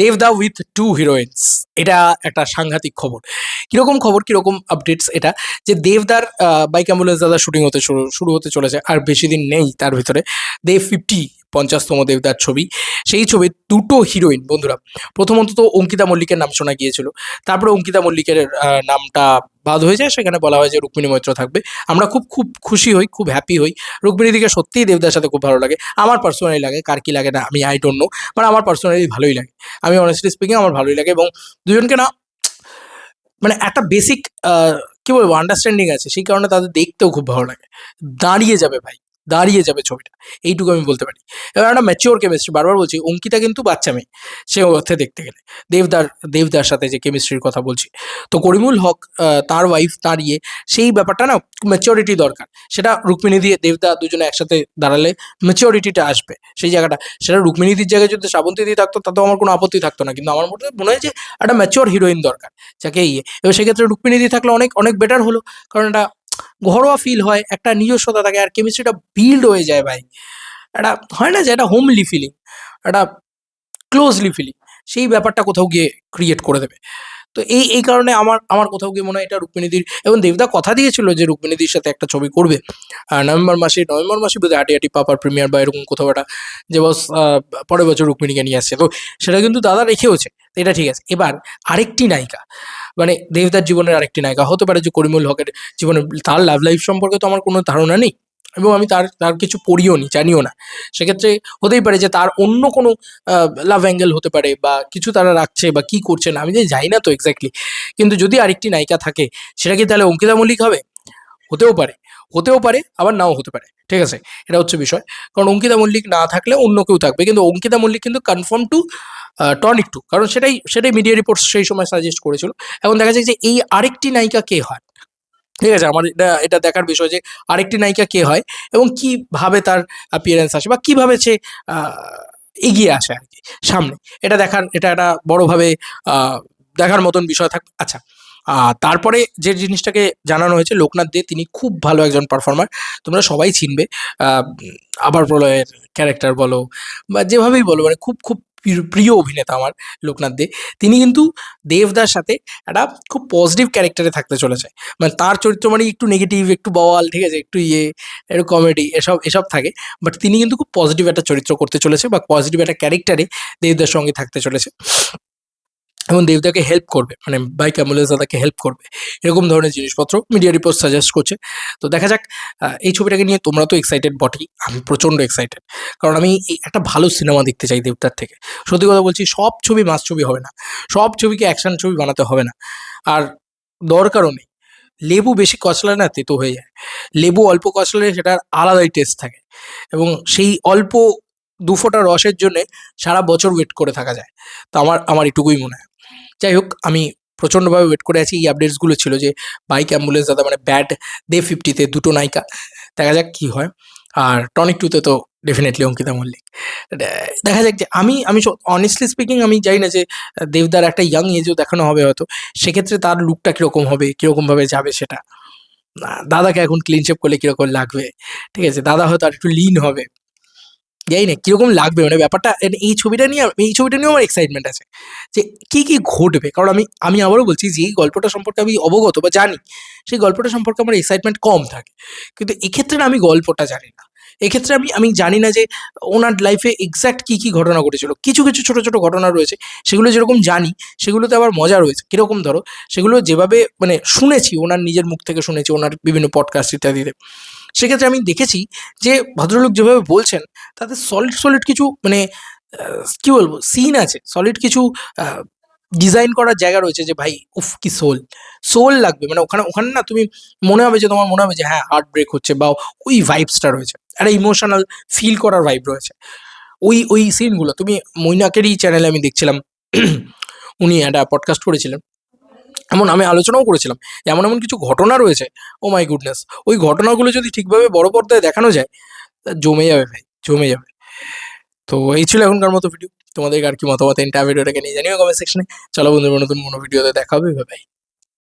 দেবদা with two হিরোইন্স এটা একটা সাংঘাতিক খবর। কীরকম খবর, কীরকম আপডেটস এটা? যে দেবদার বাইক অ্যাম্বুলেন্স দাদা শুটিং হতে শুরু শুরু হতে চলেছে, আর বেশি দিন নেই তার ভিতরে। দেব ফিফটি পঞ্চাশতম দেবদার ছবি। সেই ছবির দুটো হিরোইন বন্ধুরা। প্রথমত তো অঙ্কিতা মল্লিকের নাম শোনা গিয়েছিল। তারপরে অঙ্কিতা মল্লিকের নামটা বাদ হয়ে যায়। সেখানে বলা হয় যে রুক্মিণী মৈত্র থাকবে। আমরা খুব খুব খুশি হই, খুব হ্যাপি হই। রুক্মিণীদিকে সত্যিই দেবদার সাথে খুব ভালো লাগে। আমার পার্সোনালি লাগে, কার কি লাগে না আমি আই ডোন্ট নো মানে আমার পার্সোনালি ভালোই লাগে। আমি অনেস্টলি স্পিকিং আমার ভালোই লাগে এবং দুজনকে না মানে একটা বেসিক কি বলব আন্ডারস্ট্যান্ডিং আছে। সেই কারণে তাদের দেখতেও খুব ভালো লাগে। দাঁড়িয়ে যাবে ভাই। দাঁড়িয়ে যাবে ছবিটা। এইটুকু আমি বলতে পারি। এবার একটা ম্যাচিওর কেমিস্ট্রি বারবার বলছি, অঙ্কিতা কিন্তু বাচ্চা মেয়ে। সে অর্থে দেখতে গেলে। দেবদার দেবদার সাথে যে কেমিস্ট্রির কথা বলছি। তো করিমুল হক তার ওয়াইফ তার ইয়ে সেই ব্যাপারটা না ম্যাচিওরিটি দরকার। সেটা রুক্মিণী দিয়ে দেবদা দুজনে একসাথে দাঁড়ালে ম্যাচিওরিটিটা আসবে সেই জায়গাটা। সেটা রুক্মিণীদির জায়গায় যদি শ্রাবন্তী দিয়ে থাকতো, তাতেও আমার কোনো আপত্তি থাকতো না। কিন্তু আমার মনে মনে হয় যে একটা ম্যাচিওর হিরোইন দরকার। যাকে ইয়ে এবার সেক্ষেত্রে রুক্মিণীদি থাকলে অনেক অনেক বেটার হলো। কারণ এটা ঘরোয়া ফিল হয়, একটা নিজস্বতা থাকে আর কেমিস্ট্রিটা বিল্ড হয়ে যায় ভাই। একটা হয় না যে একটা হোমলি ফিলিং একটা ক্লোজলি ফিলিং সেই ব্যাপারটা কোথাও গিয়ে ক্রিয়েট করে দেবে। তো এই এই কারণে আমার আমার কোথাও গিয়ে মনে হয় এটা রুক্মিণীদির, এবং দেবদা কথা দিয়েছিল যে রুক্মিণীদির সাথে একটা ছবি করবে। নভেম্বর মাসে নভেম্বর মাসে বোধহয় হাঁটি হাঁটি পাপার প্রিমিয়ার বা এরকম কোথাও একটা যে বস পরের বছর রুক্মিণীকে নিয়ে আসছে। তো সেটা কিন্তু দাদা রেখেওছে এটা ঠিক আছে। এবার আরেকটি নায়িকা মানে দেবদার জীবনের আরেকটি নায়িকা, হতে পারে যে করিমুল হকের জীবনে, তার লাভ লাইফ সম্পর্কে তো আমার কোনো ধারণা নেই। এবং আমি তার তার কিছু পড়িও নি, জানিও না। সেক্ষেত্রে হতেই পারে যে তার অন্য কোনো লাভ অ্যাঙ্গেল হতে পারে বা কিছু তারা রাখছে বা কি করছে না, আমি যে জানি না তো এক্স্যাক্টলি কিন্তু যদি আরেকটি নায়িকা থাকে, সেটা কি তাহলে অঙ্কিতা মল্লিক হবে? হতেও পারে হতেও পারে, আবার নাও হতে পারে, ঠিক আছে? এটা হচ্ছে বিষয়। কারণ অঙ্কিতা মল্লিক না থাকলে অন্য কেউ থাকবে, কিন্তু অঙ্কিতা মল্লিক কিন্তু কনফার্ম টু টনিক টু। কারণ সেটাই সেটাই মিডিয়া রিপোর্টস সেই সময় সাজেস্ট করেছিল। এখন দেখা যায় যে এই আরেকটি নায়িকা কে হয়। ঠিক আছে, আমার এটা এটা দেখার বিষয় যে আরেকটি নায়িকা কে হয় এবং কীভাবে তার অ্যাপিয়ারেন্স আসে বা কীভাবে সে এগিয়ে আসে আর কি, সামনে। এটা দেখার, এটা একটা বড়োভাবে দেখার মতন বিষয় থাক আচ্ছা তারপরে যে জিনিসটাকে জানানো হয়েছে, লোকনাথ দে, তিনি খুব ভালো একজন পারফর্মার তোমরা সবাই চিনবে। আবার প্রলয়ের ক্যারেক্টার বলো, বা যেভাবেই বলো মানে খুব খুব প্রিয়- অভিনেতা আমার লোকনাথ দে, তিনি কিন্তু দেবদার সাথে একটা খুব পজিটিভ ক্যারেক্টারে থাকতে চলেছে। মানে তার চরিত্র মানে একটু নেগেটিভ একটু বওয়াল, ঠিক আছে? একটু ইয়ে একটু কমেডি এসব এসব থাকে। বাট তিনি কিন্তু খুব পজিটিভ একটা চরিত্র করতে চলেছে বা পজিটিভ একটা ক্যারেক্টারে দেবদার সঙ্গে থাকতে চলেছে। এবং দেবদাকে হেল্প করবে মানে বাইক অ্যাম্বুলেন্স দাদাকে হেল্প করবে, এরকম ধরনের জিনিসপত্র মিডিয়া রিপোর্ট সাজেস্ট করছে। তো দেখা যাক এই ছবিটাকে নিয়ে তোমরা তো এক্সাইটেড বটেই, আমি প্রচণ্ড এক্সাইটেড কারণ আমি একটা ভালো সিনেমা দেখতে চাই দেবদার থেকে। সত্যি কথা বলছি, সব ছবি মাস ছবি হবে না। সব ছবিকে অ্যাকশন ছবি বানাতে হবে না। আর দরকারও নেই। লেবু বেশি কচলা না, তেতো হয়ে যায়। লেবু অল্প কচলালে সেটার আলাদাই টেস্ট থাকে। এবং সেই অল্প দু ফোঁটা রসের জন্য সারা বছর ওয়েট করে থাকা যায়। তো আমার আমার এটুকুই মনে হয়। যাই হোক আমি প্রচণ্ডভাবে ওয়েট করে আছি। এই আপডেটসগুলো ছিল যে বাইক অ্যাম্বুলেন্স দাদা মানে ব্যাড দে ফিফটিতে দুটো নায়িকা। দেখা যাক কী হয়। আর টনিক টুতে তো ডেফিনেটলি অঙ্কিতা মল্লিক। দেখা যাক যে, আমি আমি অনেস্টলি স্পিকিং আমি জানি না যে, দেবদার একটা ইয়াং এজও দেখানো হবে হয়তো। সেক্ষেত্রে তার লুকটা কীরকম হবে, কীরকমভাবে যাবে সেটা। দাদাকে এখন ক্লিন শেপ করলে কীরকম লাগবে। ঠিক আছে, দাদা হয়তো আর একটু লিন হবে। জানি না, কীরকম লাগবে মানে ব্যাপারটা এই ছবিটা নিয়ে, এই ছবিটা নিয়েও আমার এক্সাইটমেন্ট আছে। যে কী কী ঘটবে? কারণ আমি আমি আবারও বলছি যে এই গল্পটা সম্পর্কে আমি অবগত বা জানি, সেই গল্পটা সম্পর্কে আমার এক্সাইটমেন্ট কম থাকে। কিন্তু এক্ষেত্রে না আমি গল্পটা জানি না। এক্ষেত্রে আমি আমি জানি না যে ওনার লাইফে এক্স্যাক্ট কী কী ঘটনা ঘটেছিল। কিছু কিছু ছোটো ছোটো ঘটনা রয়েছে, সেগুলো যেরকম জানি, সেগুলোতে আবার মজা রয়েছে। কীরকম ধরো, সেগুলো যেভাবে মানে শুনেছি, ওনার নিজের মুখ থেকে শুনেছি, ওনার বিভিন্ন পডকাস্ট ইত্যাদিতে। সেক্ষেত্রে আমি দেখেছি যে ভদ্রলোক যেভাবে বলছেন, তাতে সলিড সলিড কিছু মানে কি বলব সিন আছে। সলিড কিছু ডিজাইন করার জায়গা রয়েছে যে, ভাই, উফ, কি সোল সোল লাগবে মানে ওখানে ওখানে না তুমি মনে হবে যে, তোমার মনে হবে যে হ্যাঁ হার্ট ব্রেক হচ্ছে বা ওই ভাইবসটা রয়েছে। একটা ইমোশনাল ফিল করার ভাইব রয়েছে। ওই ওই সিনগুলো তুমি মৈনাকেরই চ্যানেলে আমি দেখছিলাম। উনি একটা পডকাস্ট করেছিলেন। এমন আমি আলোচনাও করেছিলাম। এমন এমন কিছু ঘটনা রয়েছে ও মাই গুডনেস ওই ঘটনাগুলো যদি ঠিকভাবে বড় পর্দায় দেখানো যায় জমে যাবে ভাই, জমে যাবে। তো এই ছিল এখনকার মতো ভিডিও তোমাদের আর কি মতামত এন্টার ভিডিওটাকে নিয়ে জানিও কমেন্ট সেকশনে চলো বন্ধুরা, নতুন কোনো ভিডিওতে দেখা হবে ভাই